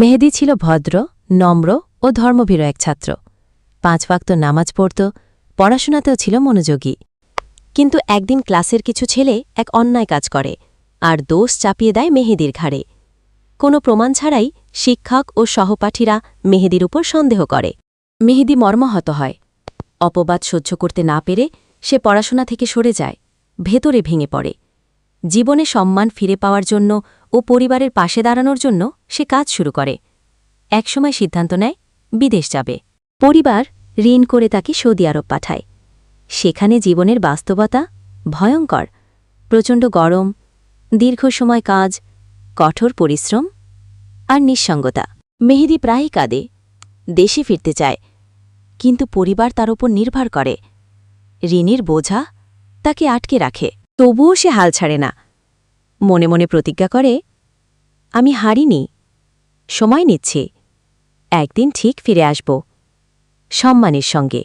মেহেদি ছিল ভদ্র, নম্র ও ধর্মভীর এক ছাত্র। পাঁচ ওয়াক্ত নামাজ পড়ত, পড়াশোনাতেও ছিল মনোযোগী। কিন্তু একদিন ক্লাসের কিছু ছেলে এক অন্যায় কাজ করে আর দোষ চাপিয়ে দেয় মেহেদির ঘাড়ে। কোনো প্রমাণ ছাড়াই শিক্ষক ও সহপাঠীরা মেহেদির উপর সন্দেহ করে। মেহেদি মর্মাহত হয়। অপবাদ সহ্য করতে না পেরে সে পড়াশোনা থেকে সরে যায়, ভেতরে ভেঙে পড়ে। জীবনে সম্মান ফিরে পাওয়ার জন্য ও পরিবারের পাশে দাঁড়ানোর জন্য সে কাজ শুরু করে। একসময় সিদ্ধান্ত নেয়, বিদেশ যাবে। পরিবার ঋণ করে তাকে সৌদি আরব পাঠায়। সেখানে জীবনের বাস্তবতা ভয়ঙ্কর। প্রচণ্ড গরম, দীর্ঘ সময় কাজ, কঠোর পরিশ্রম আর নিঃসঙ্গতা। মেহেদি প্রায়ই কাঁদে, দেশে ফিরতে চায়, কিন্তু পরিবার তার ওপর নির্ভর করে। ঋণের বোঝা তাকে আটকে রাখে। তবুও সে হাল ছাড়ে না। মনে মনে প্রতিজ্ঞা করে, আমি হারিনি, সময় নিচ্ছি, একদিন ঠিক ফিরে আসব, সম্মানের সঙ্গে।